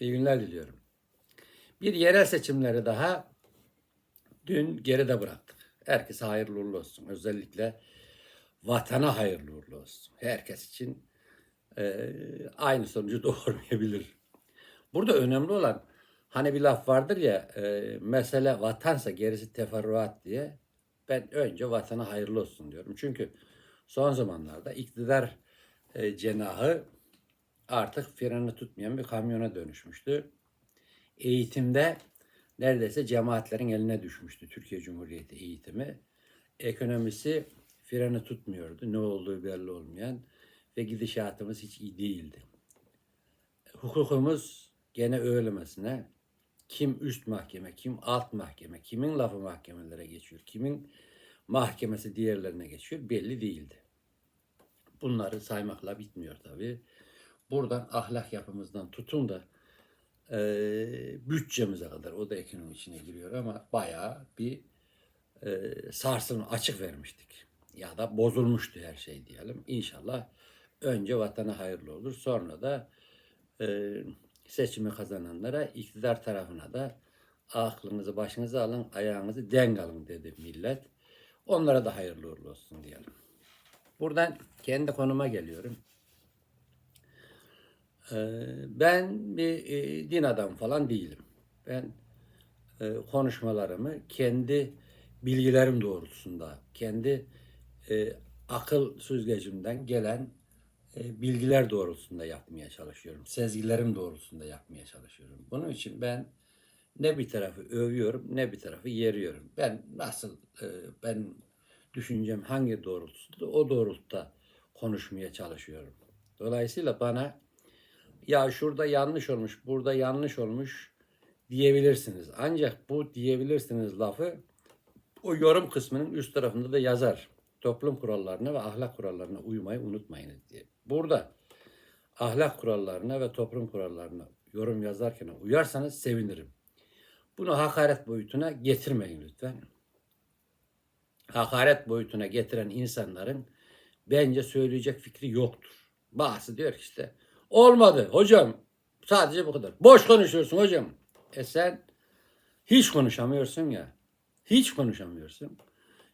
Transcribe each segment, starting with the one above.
İyi günler diliyorum. Bir yerel seçimleri daha dün geride bıraktık. Herkese hayırlı uğurlu olsun. Özellikle vatana hayırlı uğurlu olsun. Herkes için e, aynı sonucu doğurmayabilir. Burada önemli olan hani bir laf vardır ya e, mesele vatansa gerisi teferruat diye ben önce vatana hayırlı olsun diyorum. Çünkü son zamanlarda iktidar e, cenahı artık freni tutmayan bir kamyona dönüşmüştü. Eğitimde neredeyse cemaatlerin eline düşmüştü Türkiye Cumhuriyeti eğitimi. Ekonomisi freni tutmuyordu. Ne olduğu belli olmayan ve gidişatımız hiç iyi değildi. Hukukumuz gene öylemesine kim üst mahkeme, kim alt mahkeme, kimin lafı mahkemelere geçiyor, kimin mahkemesi diğerlerine geçiyor belli değildi. Bunları saymakla bitmiyor tabii. Buradan ahlak yapımızdan tutun da e, bütçemize kadar o da ekonomi içine giriyor ama bayağı bir e, sarsılma açık vermiştik. Ya da bozulmuştu her şey diyelim. İnşallah önce vatana hayırlı olur. Sonra da e, seçimi kazananlara iktidar tarafına da aklınızı başınıza alın, ayağınızı denk alın dedi millet. Onlara da hayırlı uğurlu olsun diyelim. Buradan kendi konuma geliyorum. Ee, Ben bir e, din adamı falan değilim. Ben e, konuşmalarımı kendi bilgilerim doğrultusunda, kendi e, akıl süzgecimden gelen bilgiler doğrultusunda yapmaya çalışıyorum. Sezgilerim doğrultusunda yapmaya çalışıyorum. Bunun için ben ne bir tarafı övüyorum ne bir tarafı yeriyorum. Ben nasıl ben düşüncem hangi doğrultusunda o doğrultuda konuşmaya çalışıyorum. Dolayısıyla bana ya şurada yanlış olmuş, burada yanlış olmuş diyebilirsiniz. Ancak bu diyebilirsiniz lafı o yorum kısmının üst tarafında da yazar. Toplum kurallarına ve ahlak kurallarına uymayı unutmayınız diye. Burada ahlak kurallarına ve toplum kurallarına yorum yazarken uyarsanız sevinirim. Bunu hakaret boyutuna getirmeyin lütfen. Hakaret boyutuna getiren insanların bence söyleyecek fikri yoktur. Bazısı diyor ki işte olmadı hocam sadece bu kadar. Boş konuşuyorsun hocam. E sen hiç konuşamıyorsun ya. Hiç konuşamıyorsun.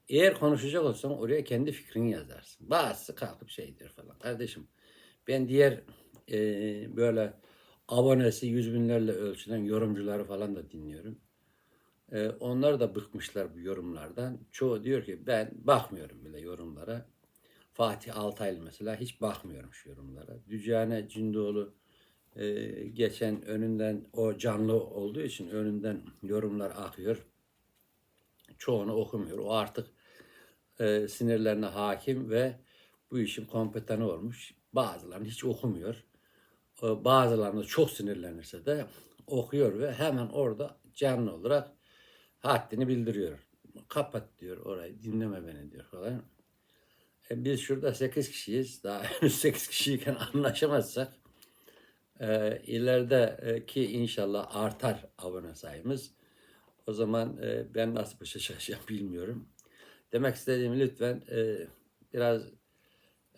Eğer konuşacak olsan oraya kendi fikrini yazarsın. Bazısı kalkıp şey diyor falan. Kardeşim ben diğer e, böyle abonesi yüz binlerle ölçülen yorumcuları falan da dinliyorum. E, onlar da bıkmışlar bu yorumlardan. Çoğu diyor ki ben bakmıyorum bile yorumlara. Fatih Altaylı mesela hiç bakmıyorum şu yorumlara. Dücane Cindoğlu e, geçen önünden o canlı olduğu için önünden yorumlar akıyor. Çoğunu okumuyor. O artık e, sinirlerine hakim ve bu işin kompetanı olmuş. Bazılarını hiç okumuyor. E, bazılarını çok sinirlenirse de okuyor ve hemen orada canlı olarak haddini bildiriyor. Kapat diyor orayı, dinleme beni diyor falan. E, biz şurada 8 kişiyiz. Daha henüz 8 kişiyken anlaşamazsak e, ilerideki inşallah artar abone sayımız. O zaman e, ben nasıl başa çıkacağım bilmiyorum. Demek istediğim lütfen e, biraz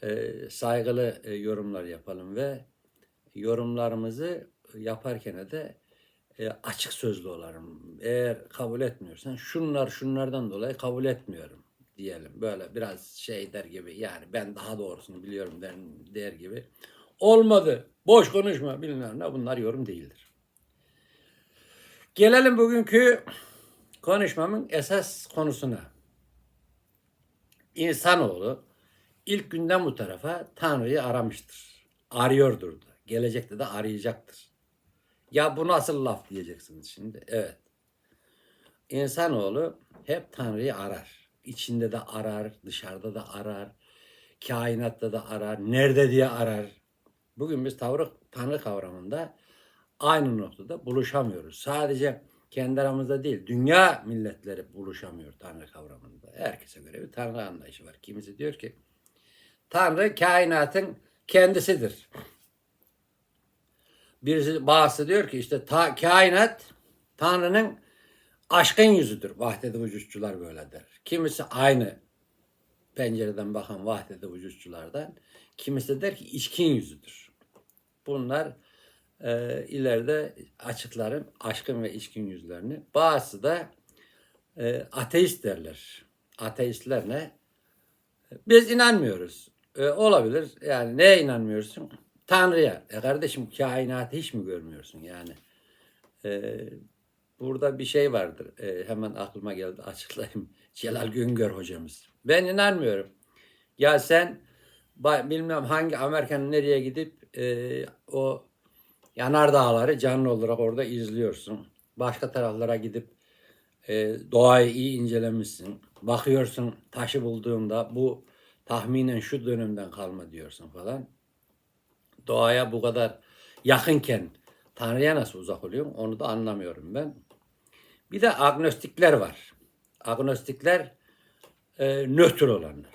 e, saygılı e, yorumlar yapalım ve yorumlarımızı yaparken de e, açık sözlü olalım. Eğer kabul etmiyorsan şunlar şunlardan dolayı kabul etmiyorum diyelim. Böyle biraz şey der gibi yani ben daha doğrusunu biliyorum der, der gibi. Olmadı. Boş konuşma bilmem ne bunlar yorum değildir. Gelelim bugünkü konuşmamın esas konusuna. İnsanoğlu ilk günden bu tarafa Tanrı'yı aramıştır. Arıyordur da. Gelecekte de arayacaktır. Ya bu nasıl laf diyeceksiniz şimdi? Evet. İnsanoğlu hep Tanrı'yı arar. İçinde de arar, dışarıda da arar, kainatta da arar, nerede diye arar. Bugün biz Tanrı, Tanrı kavramında aynı noktada buluşamıyoruz. Sadece kendi aramızda değil, dünya milletleri buluşamıyor Tanrı kavramında. Herkese göre bir Tanrı anlayışı var. Kimisi diyor ki Tanrı kainatın kendisidir. Birisi bazısı diyor ki işte ta, kainat Tanrı'nın aşkın yüzüdür. Vahdede vücutçular böyle der. Kimisi aynı pencereden bakan vahdede vücutçulardan. Kimisi de der ki içkin yüzüdür. Bunlar e, ileride açıklarım aşkın ve içkin yüzlerini. Bazısı da e, ateist derler. Ateistler ne? Biz inanmıyoruz. E, olabilir. Yani neye inanmıyorsun? Tanrı'ya. E kardeşim kainatı hiç mi görmüyorsun yani? E, burada bir şey vardır. E, hemen aklıma geldi açıklayayım. Celal Güngör hocamız. Ben inanmıyorum. Ya sen bilmem hangi Amerika'nın nereye gidip e, o yanardağları canlı olarak orada izliyorsun. Başka taraflara gidip e, doğayı iyi incelemişsin. Bakıyorsun taşı bulduğunda bu tahminen şu dönemden kalma diyorsun falan. Doğaya bu kadar yakınken Tanrı'ya nasıl uzak oluyorsun onu da anlamıyorum ben. Bir de agnostikler var. Agnostikler e, nötr olanlar.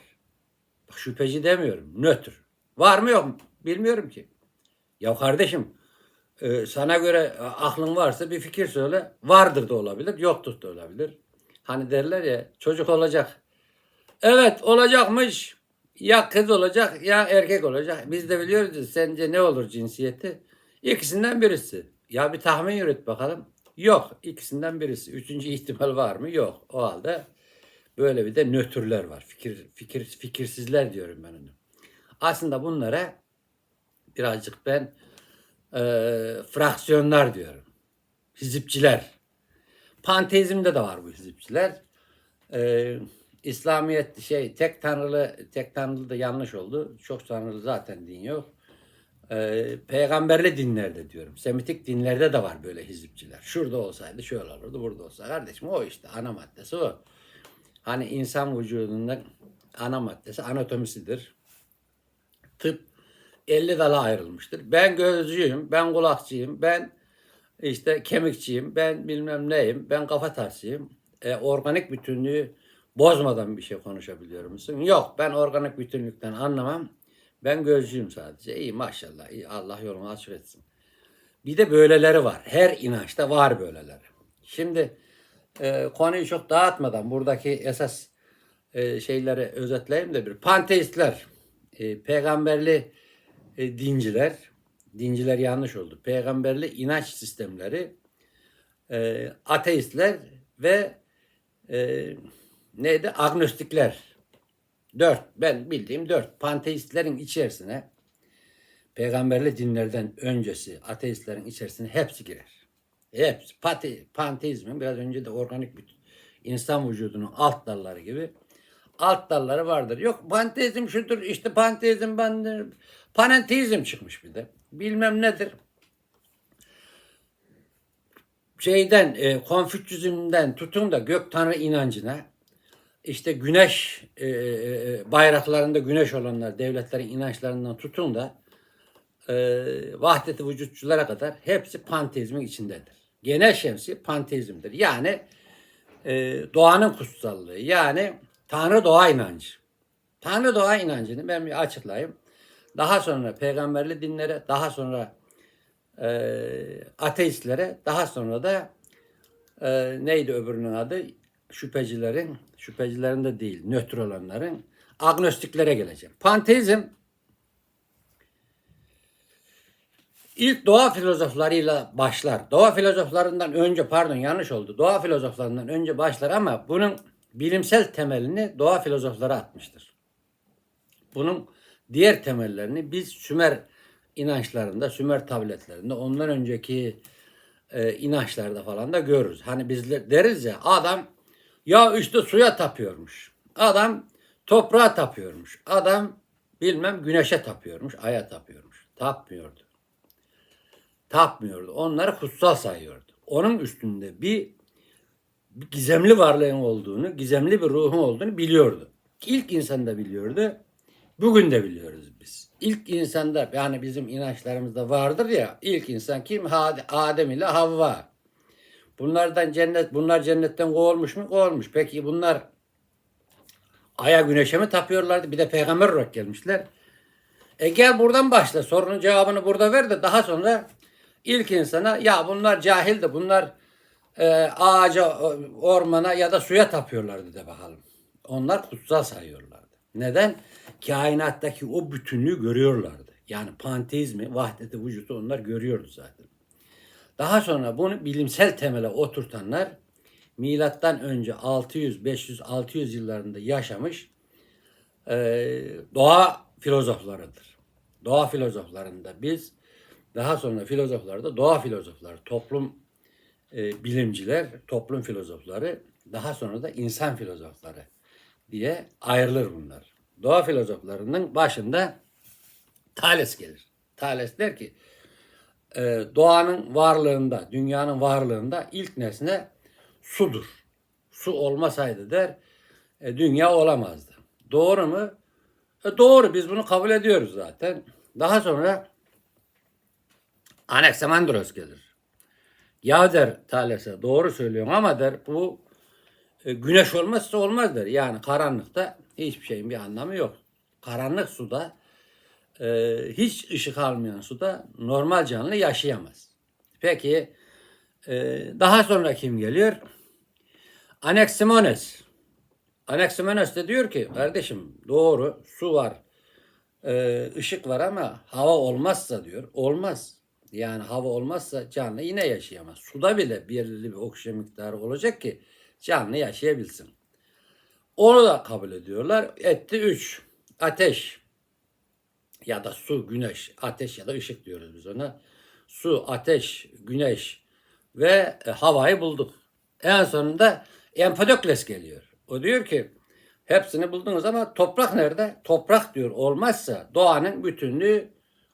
Bak şüpheci demiyorum. Nötr. Var mı yok mu? Bilmiyorum ki. Ya kardeşim e, sana göre e, aklın varsa bir fikir söyle. Vardır da olabilir, yoktur da olabilir. Hani derler ya çocuk olacak. Evet olacakmış. Ya kız olacak ya erkek olacak. Biz de biliyoruz sence ne olur cinsiyeti? İkisinden birisi. Ya bir tahmin yürüt bakalım. Yok ikisinden birisi. Üçüncü ihtimal var mı? Yok. O halde böyle bir de nötrler var. Fikir, fikir, fikirsizler diyorum ben onu. Aslında bunlara birazcık ben e, fraksiyonlar diyorum. Hizipçiler. Panteizmde de var bu hizipçiler. E, İslamiyet şey tek tanrılı tek tanrılı da yanlış oldu. Çok tanrılı zaten din yok. E, peygamberli dinlerde diyorum. Semitik dinlerde de var böyle hizipçiler. Şurada olsaydı şöyle olurdu, burada olsa. Kardeşim o işte ana maddesi o. Hani insan vücudunda ana maddesi anatomisidir. Tıp 50 dala ayrılmıştır. Ben gözcüyüm, ben kulakçıyım, ben işte kemikçiyim, ben bilmem neyim, ben kafa tarsıyım. E, organik bütünlüğü bozmadan bir şey konuşabiliyor musun? Yok, ben organik bütünlükten anlamam. Ben gözcüyüm sadece. İyi maşallah, iyi Allah yolunu açık etsin. Bir de böyleleri var. Her inançta var böyleleri. Şimdi e, konuyu çok dağıtmadan buradaki esas e, şeyleri özetleyeyim de bir. Panteistler, e, peygamberli e, dinciler, dinciler yanlış oldu. Peygamberli inanç sistemleri, e, ateistler ve e, neydi? Agnostikler. Dört. Ben bildiğim dört. Panteistlerin içerisine peygamberli dinlerden öncesi ateistlerin içerisine hepsi girer. Hepsi. Pate, panteizmin biraz önce de organik bir insan vücudunun alt dalları gibi alt dalları vardır. Yok panteizm şudur işte panteizm bendir. Panenteizm çıkmış bir de. Bilmem nedir. Şeyden e, Konfüçyüzmden tutun da gök tanrı inancına işte güneş e, e, bayraklarında güneş olanlar devletlerin inançlarından tutun da e, vahdeti vücutçulara kadar hepsi panteizmin içindedir. Genel şemsi panteizmdir. Yani e, doğanın kutsallığı. Yani Tanrı doğa inancı. Tanrı doğa inancını ben bir açıklayayım. Daha sonra peygamberli dinlere, daha sonra e, ateistlere, daha sonra da e, neydi öbürünün adı? Şüphecilerin, şüphecilerin de değil, nötr olanların agnostiklere geleceğim. Panteizm ilk doğa filozoflarıyla başlar. Doğa filozoflarından önce pardon yanlış oldu. Doğa filozoflarından önce başlar ama bunun bilimsel temelini doğa filozofları atmıştır. Bunun diğer temellerini biz Sümer inançlarında, Sümer tabletlerinde, ondan önceki e, inançlarda falan da görürüz. Hani biz deriz ya adam ya işte suya tapıyormuş. Adam toprağa tapıyormuş. Adam bilmem güneşe tapıyormuş, aya tapıyormuş. Tapmıyordu. Tapmıyordu. Onları kutsal sayıyordu. Onun üstünde bir bir gizemli varlığın olduğunu, gizemli bir ruhun olduğunu biliyordu. İlk insan da biliyordu. Bugün de biliyoruz biz. İlk insanda yani bizim inançlarımızda vardır ya ilk insan kim? Adem ile Havva. Bunlardan cennet, bunlar cennetten kovulmuş mu? Kovulmuş. Peki bunlar aya güneşe mi tapıyorlardı? Bir de peygamber olarak gelmişler. E gel buradan başla. Sorunun cevabını burada ver de daha sonra ilk insana ya bunlar cahildi. Bunlar e, ağaca, ormana ya da suya tapıyorlardı de bakalım. Onlar kutsal sayıyorlardı. Neden? Kainattaki o bütünlüğü görüyorlardı. Yani panteizmi, vahdeti vücudu onlar görüyordu zaten. Daha sonra bunu bilimsel temele oturtanlar milattan önce 600, 500, 600 yıllarında yaşamış e, doğa filozoflarıdır. Doğa filozoflarında biz daha sonra filozoflarda doğa filozofları, toplum e, bilimciler, toplum filozofları, daha sonra da insan filozofları diye ayrılır bunlar. Doğa filozoflarının başında Thales gelir. Thales der ki doğanın varlığında, dünyanın varlığında ilk nesne sudur. Su olmasaydı der e, dünya olamazdı. Doğru mu? E, doğru biz bunu kabul ediyoruz zaten. Daha sonra Anaximandros gelir. Ya der Thales'e doğru söylüyorsun ama der bu e, güneş olmazsa olmaz der. Yani karanlıkta hiçbir şeyin bir anlamı yok. Karanlık suda e, hiç ışık almayan suda normal canlı yaşayamaz. Peki e, daha sonra kim geliyor? Anaximenes. Anaximenes de diyor ki kardeşim doğru su var, e, ışık var ama hava olmazsa diyor olmaz. Yani hava olmazsa canlı yine yaşayamaz. Suda bile belirli bir oksijen miktarı olacak ki canlı yaşayabilsin. Onu da kabul ediyorlar. Etti 3. Ateş ya da su, güneş, ateş ya da ışık diyoruz biz ona. Su, ateş, güneş ve e, havayı bulduk. En sonunda Empedokles geliyor. O diyor ki hepsini buldunuz ama toprak nerede? Toprak diyor olmazsa doğanın bütünlüğü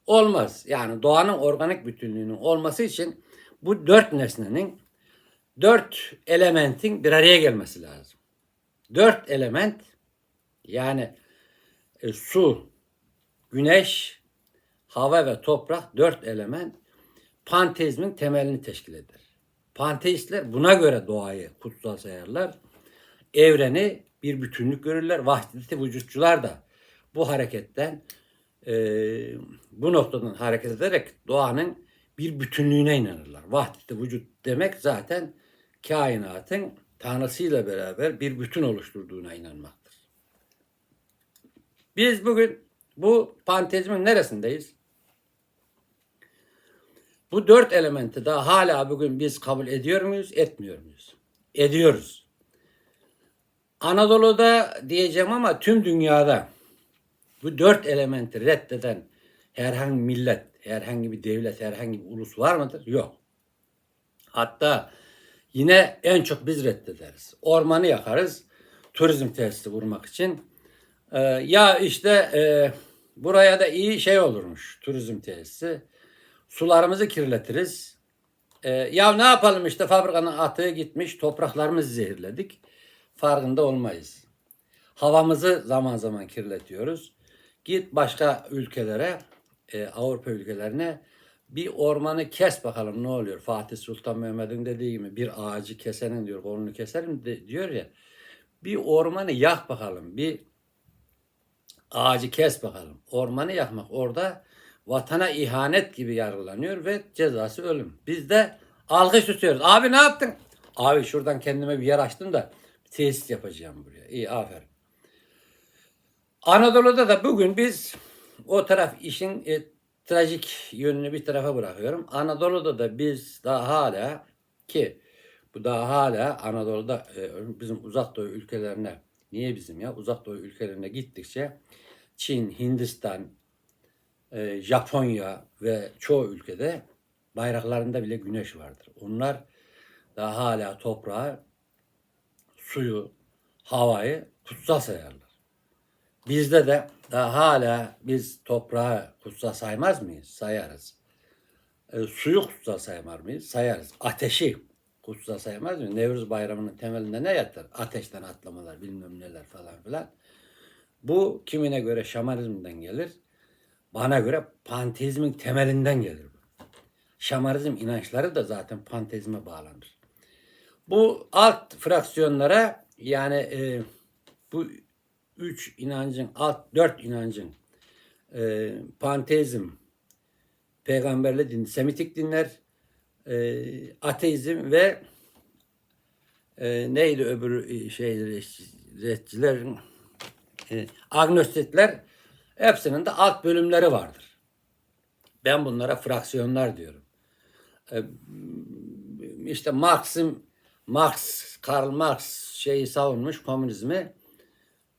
olmaz. Yani doğanın organik bütünlüğünün olması için bu dört nesnenin dört elementin bir araya gelmesi lazım. Dört element yani e, su, güneş, hava ve toprak dört element panteizmin temelini teşkil eder. Panteistler buna göre doğayı kutsal sayarlar. Evreni bir bütünlük görürler. Vahdeti vücutçular da bu hareketten e, bu noktadan hareket ederek doğanın bir bütünlüğüne inanırlar. Vahdeti vücut demek zaten kainatın tanrısıyla beraber bir bütün oluşturduğuna inanmaktır. Biz bugün bu panteizmin neresindeyiz? Bu dört elementi daha hala bugün biz kabul ediyor muyuz, etmiyor muyuz? Ediyoruz. Anadolu'da diyeceğim ama tüm dünyada bu dört elementi reddeden herhangi bir millet, herhangi bir devlet, herhangi bir ulus var mıdır? Yok. Hatta yine en çok biz reddederiz. Ormanı yakarız, turizm tesisi vurmak için. Ee, ya işte e, buraya da iyi şey olurmuş, turizm tesisi. Sularımızı kirletiriz. Ee, ya ne yapalım işte fabrikanın atığı gitmiş, topraklarımızı zehirledik. Farkında olmayız. Havamızı zaman zaman kirletiyoruz. Git başka ülkelere, e, Avrupa ülkelerine bir ormanı kes bakalım ne oluyor. Fatih Sultan Mehmet'in dediği gibi bir ağacı kesenin diyor, kolunu keserim de, diyor ya. Bir ormanı yak bakalım, bir ağacı kes bakalım. Ormanı yakmak orada vatana ihanet gibi yargılanıyor ve cezası ölüm. Biz de alkış tutuyoruz. Abi ne yaptın? Abi şuradan kendime bir yer açtım da tesis yapacağım buraya. İyi aferin. Anadolu'da da bugün biz o taraf işin e, trajik yönünü bir tarafa bırakıyorum. Anadolu'da da biz daha hala ki bu daha hala Anadolu'da e, bizim uzak doğu ülkelerine niye bizim ya uzak doğu ülkelerine gittikçe Çin, Hindistan, e, Japonya ve çoğu ülkede bayraklarında bile güneş vardır. Onlar daha hala toprağı, suyu, havayı kutsal sayarlar. Bizde de daha hala biz toprağı kutsal saymaz mıyız? Sayarız. E, suyu kutsal saymaz mıyız? Sayarız. Ateşi kutsal saymaz mıyız? Nevruz Bayramı'nın temelinde ne yatar? Ateşten atlamalar, bilmem neler falan filan. Bu kimine göre şamanizmden gelir. Bana göre panteizmin temelinden gelir. Şamanizm inançları da zaten panteizme bağlanır. Bu alt fraksiyonlara yani e, bu üç inancın, alt dört inancın e, panteizm, peygamberli din, semitik dinler, e, ateizm ve e, neydi öbürü şeyleri, retçilerin, e, agnostikler hepsinin de alt bölümleri vardır. Ben bunlara fraksiyonlar diyorum. E, işte Marx'ın Marx, Karl Marx şeyi savunmuş komünizmi.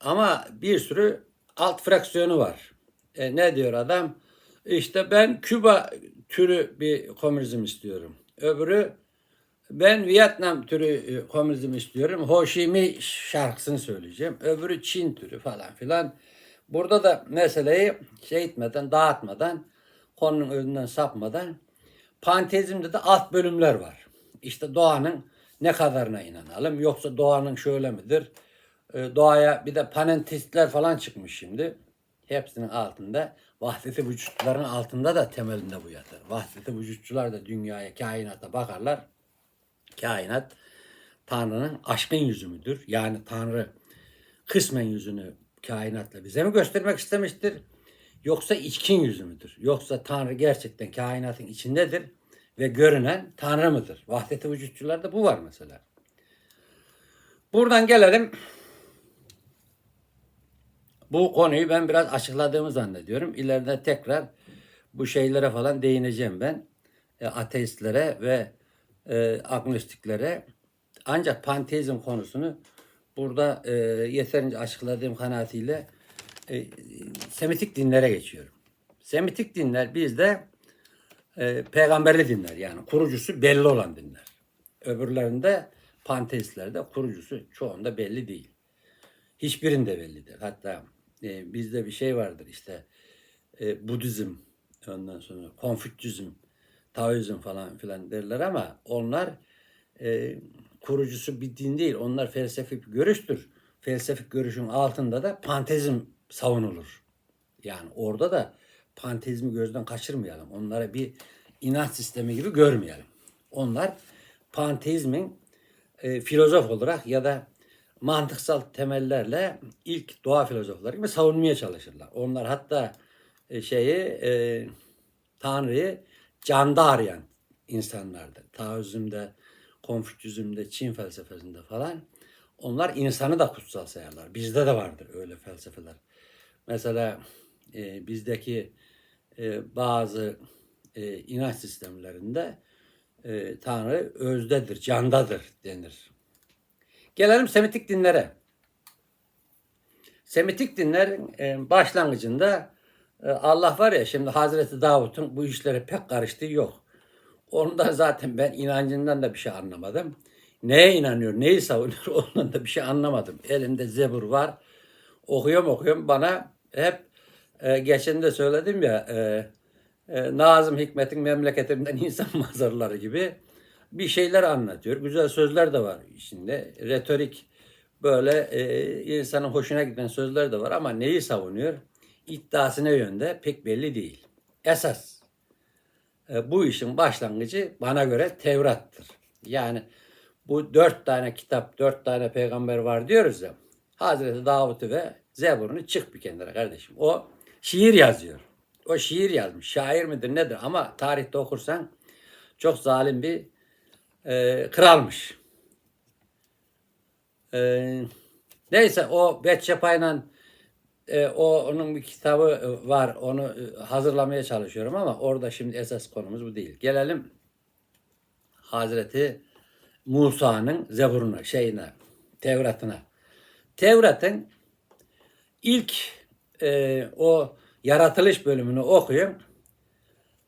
Ama bir sürü alt fraksiyonu var. E, ne diyor adam? İşte ben Küba türü bir komünizm istiyorum. Öbürü ben Vietnam türü e, komünizm istiyorum. Ho Chi Minh şarkısını söyleyeceğim. Öbürü Çin türü falan filan. Burada da meseleyi şey etmeden, dağıtmadan, konunun önünden sapmadan panteizmde de alt bölümler var. İşte doğanın ne kadarına inanalım yoksa doğanın şöyle midir? Ee, doğaya bir de panentistler falan çıkmış şimdi. Hepsinin altında vahdeti vücutların altında da temelinde bu yatar. Vahdeti vücutçular da dünyaya, kainata bakarlar. Kainat Tanrı'nın aşkın yüzü müdür? Yani Tanrı kısmen yüzünü kainatla bize mi göstermek istemiştir? Yoksa içkin yüzü müdür? Yoksa Tanrı gerçekten kainatın içindedir ve görünen Tanrı mıdır? Vahdeti vücutçularda bu var mesela. Buradan gelelim. Bu konuyu ben biraz açıkladığımı zannediyorum. İleride tekrar bu şeylere falan değineceğim ben. E, ateistlere ve e, agnostiklere. Ancak panteizm konusunu burada e, yeterince açıkladığım kanaatiyle e, Semitik dinlere geçiyorum. Semitik dinler bizde e, peygamberli dinler yani kurucusu belli olan dinler. Öbürlerinde panteistlerde kurucusu çoğunda belli değil. Hiçbirinde bellidir. Hatta e, bizde bir şey vardır işte e, Budizm, ondan sonra Konfüçyüzm, Taoizm falan filan derler ama onlar e, kurucusu bir din değil. Onlar felsefik görüştür. Felsefik görüşün altında da panteizm savunulur. Yani orada da panteizmi gözden kaçırmayalım. Onlara bir inanç sistemi gibi görmeyelim. Onlar panteizmin e, filozof olarak ya da mantıksal temellerle ilk doğa filozofları gibi savunmaya çalışırlar. Onlar hatta e, şeyi e, Tanrı'yı canda arayan insanlardır. Taoizm'de, Konfüçyüzm'de, Çin felsefesinde falan onlar insanı da kutsal sayarlar. Bizde de vardır öyle felsefeler. Mesela e, bizdeki e, bazı e, inanç sistemlerinde e, Tanrı özdedir, candadır denir. Gelelim Semitik dinlere. Semitik dinlerin e, başlangıcında Allah var ya şimdi Hazreti Davut'un bu işlere pek karıştığı yok. Ondan zaten ben inancından da bir şey anlamadım. Neye inanıyor, neyi savunuyor ondan da bir şey anlamadım. Elimde zebur var. Okuyorum okuyorum bana hep e, geçen de söyledim ya e, e, Nazım Hikmet'in memleketinden insan mazarları gibi bir şeyler anlatıyor. Güzel sözler de var içinde. Retorik böyle e, insanın hoşuna giden sözler de var ama neyi savunuyor? İddiası ne yönde pek belli değil. Esas e, bu işin başlangıcı bana göre Tevrat'tır. Yani bu dört tane kitap, dört tane peygamber var diyoruz ya. Hazreti Davut'u ve Zebur'unu çık bir kenara kardeşim. O şiir yazıyor. O şiir yazmış. Şair midir nedir? Ama tarihte okursan çok zalim bir e, kralmış. E, neyse o Betşepa'yla e, o onun bir kitabı e, var. Onu e, hazırlamaya çalışıyorum ama orada şimdi esas konumuz bu değil. Gelelim Hazreti Musa'nın Zebur'una, şeyine, Tevrat'ına. Tevrat'ın ilk e, o yaratılış bölümünü okuyun.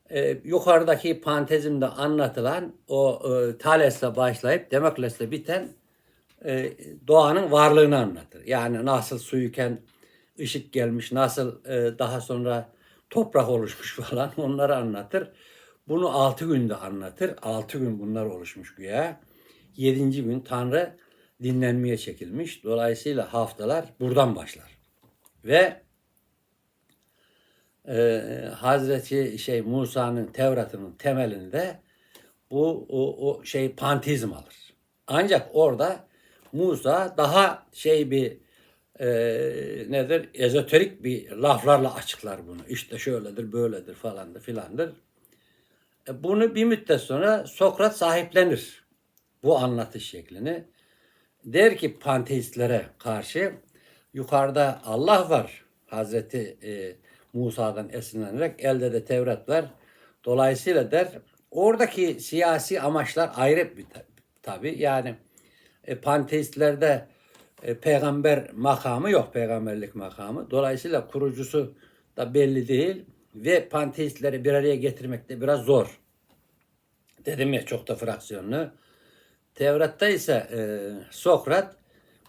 E, yukarıdaki pantezimde anlatılan o e, Thales'le başlayıp Demokles'le biten e, doğanın varlığını anlatır. Yani nasıl suyuken ışık gelmiş, nasıl e, daha sonra toprak oluşmuş falan onları anlatır. Bunu altı günde anlatır. Altı gün bunlar oluşmuş güya. Yedinci gün Tanrı dinlenmeye çekilmiş. Dolayısıyla haftalar buradan başlar. Ve e, Hazreti şey Musa'nın Tevrat'ının temelinde bu o, o şey pantizm alır. Ancak orada Musa daha şey bir e, nedir ezoterik bir laflarla açıklar bunu. İşte şöyledir, böyledir falandır filandır. E, bunu bir müddet sonra Sokrat sahiplenir bu anlatış şeklini. Der ki panteistlere karşı yukarıda Allah var. Hazreti e, Musa'dan esinlenerek elde de Tevrat var. Dolayısıyla der oradaki siyasi amaçlar ayrı bir ta- tabi. Yani e, panteistlerde e, peygamber makamı yok peygamberlik makamı. Dolayısıyla kurucusu da belli değil ve panteistleri bir araya getirmek de biraz zor. Dedim ya çok da fraksiyonlu. Tevrat'ta ise e, Sokrat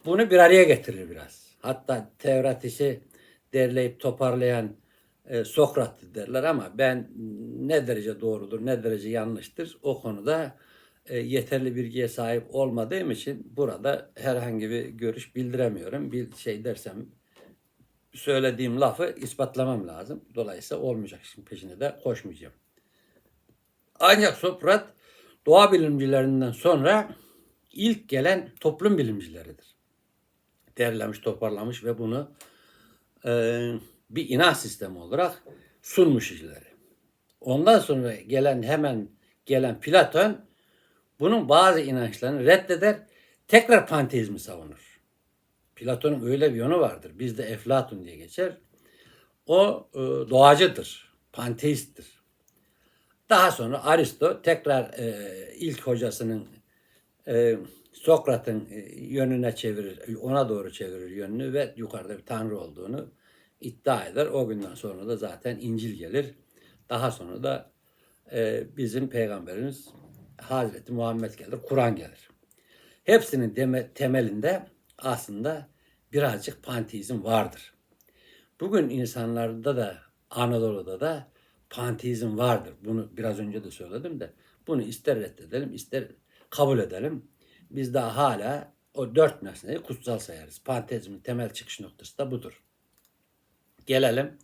bunu bir araya getirir biraz. Hatta Tevrat işi derleyip toparlayan e, Sokrat derler ama ben ne derece doğrudur ne derece yanlıştır o konuda yeterli bilgiye sahip olmadığım için burada herhangi bir görüş bildiremiyorum. Bir şey dersem söylediğim lafı ispatlamam lazım. Dolayısıyla olmayacak işin peşine de koşmayacağım. Ancak Sokrat doğa bilimcilerinden sonra ilk gelen toplum bilimcileridir. Derlemiş, toparlamış ve bunu e, bir inanç sistemi olarak sunmuş ileri. Ondan sonra gelen hemen gelen Platon bunun bazı inançlarını reddeder, tekrar panteizmi savunur. Platon'un öyle bir yönü vardır. Bizde Eflatun diye geçer. O e, doğacıdır, panteisttir. Daha sonra Aristo tekrar e, ilk hocasının e, Sokrat'ın e, yönüne çevirir, ona doğru çevirir yönünü ve yukarıda bir tanrı olduğunu iddia eder. O günden sonra da zaten İncil gelir. Daha sonra da e, bizim peygamberimiz Hazreti Muhammed gelir, Kur'an gelir. Hepsinin deme- temelinde aslında birazcık panteizm vardır. Bugün insanlarda da Anadolu'da da panteizm vardır. Bunu biraz önce de söyledim de bunu ister reddedelim ister kabul edelim. Biz daha hala o dört nesneyi kutsal sayarız. Panteizmin temel çıkış noktası da budur. Gelelim.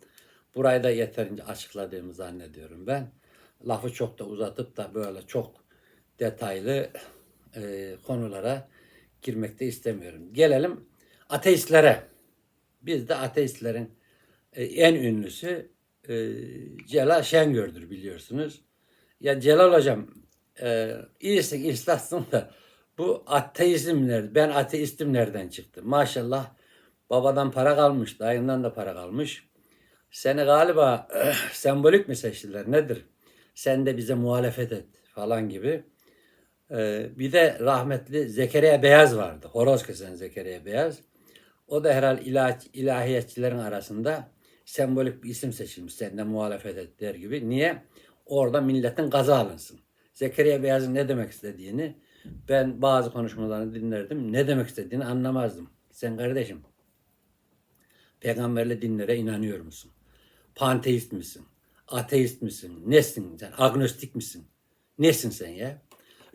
Burayı da yeterince açıkladığımı zannediyorum ben. Lafı çok da uzatıp da böyle çok detaylı e, konulara girmek de istemiyorum. Gelelim ateistlere. Biz de ateistlerin e, en ünlüsü e, Celal Şengör'dür biliyorsunuz. Ya Celal hocam e, iyisin islatsın da bu ateizm nerede? Ben ateistim nereden çıktı? Maşallah babadan para kalmış, dayından da para kalmış. Seni galiba eh, sembolik mi seçtiler nedir? Sen de bize muhalefet et falan gibi. Ee, bir de rahmetli Zekeriya Beyaz vardı. Horoz kesen Zekeriya Beyaz. O da herhal ilah, ilahiyatçilerin arasında sembolik bir isim seçilmiş. Sen de muhalefet et der gibi. Niye? Orada milletin gazı alınsın. Zekeriya Beyaz'ın ne demek istediğini ben bazı konuşmalarını dinlerdim. Ne demek istediğini anlamazdım. Sen kardeşim peygamberli dinlere inanıyor musun? Panteist misin? Ateist misin? Nesin sen? Agnostik misin? Nesin sen ya?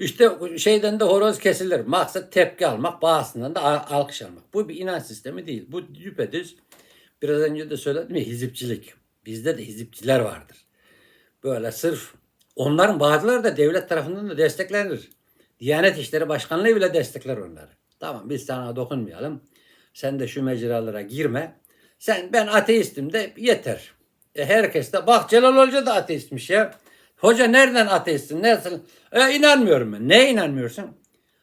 İşte şeyden de horoz kesilir. Maksat tepki almak, bazısından da al- alkış almak. Bu bir inanç sistemi değil. Bu düpedüz biraz önce de söyledim ya hizipçilik. Bizde de hizipçiler vardır. Böyle sırf onların bazıları da devlet tarafından da desteklenir. Diyanet İşleri Başkanlığı bile destekler onları. Tamam biz sana dokunmayalım. Sen de şu mecralara girme. Sen ben ateistim de yeter. E herkes de bak Celal Hoca da ateistmiş ya. Hoca nereden ateistsin? Nereden? E inanmıyorum ben. Neye inanmıyorsun?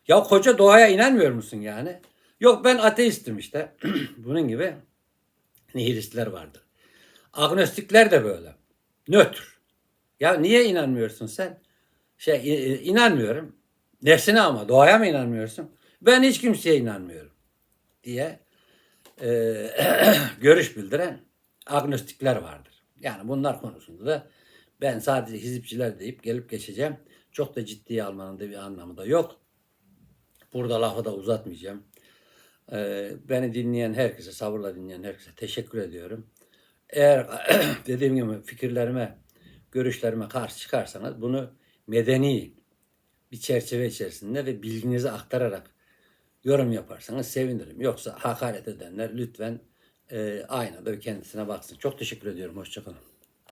Ya koca doğaya inanmıyor musun yani? Yok ben ateistim işte. Bunun gibi nihilistler vardır. Agnostikler de böyle. Nötr. Ya niye inanmıyorsun sen? Şey inanmıyorum. Nesine ama doğaya mı inanmıyorsun? Ben hiç kimseye inanmıyorum diye e, görüş bildiren agnostikler vardır. Yani bunlar konusunda da ben sadece hizipçiler deyip gelip geçeceğim. Çok da ciddiye almanın da bir anlamı da yok. Burada lafı da uzatmayacağım. E, beni dinleyen herkese, sabırla dinleyen herkese teşekkür ediyorum. Eğer dediğim gibi fikirlerime, görüşlerime karşı çıkarsanız bunu medeni bir çerçeve içerisinde ve bilginizi aktararak yorum yaparsanız sevinirim. Yoksa hakaret edenler lütfen e, aynada kendisine baksın. Çok teşekkür ediyorum. Hoşçakalın.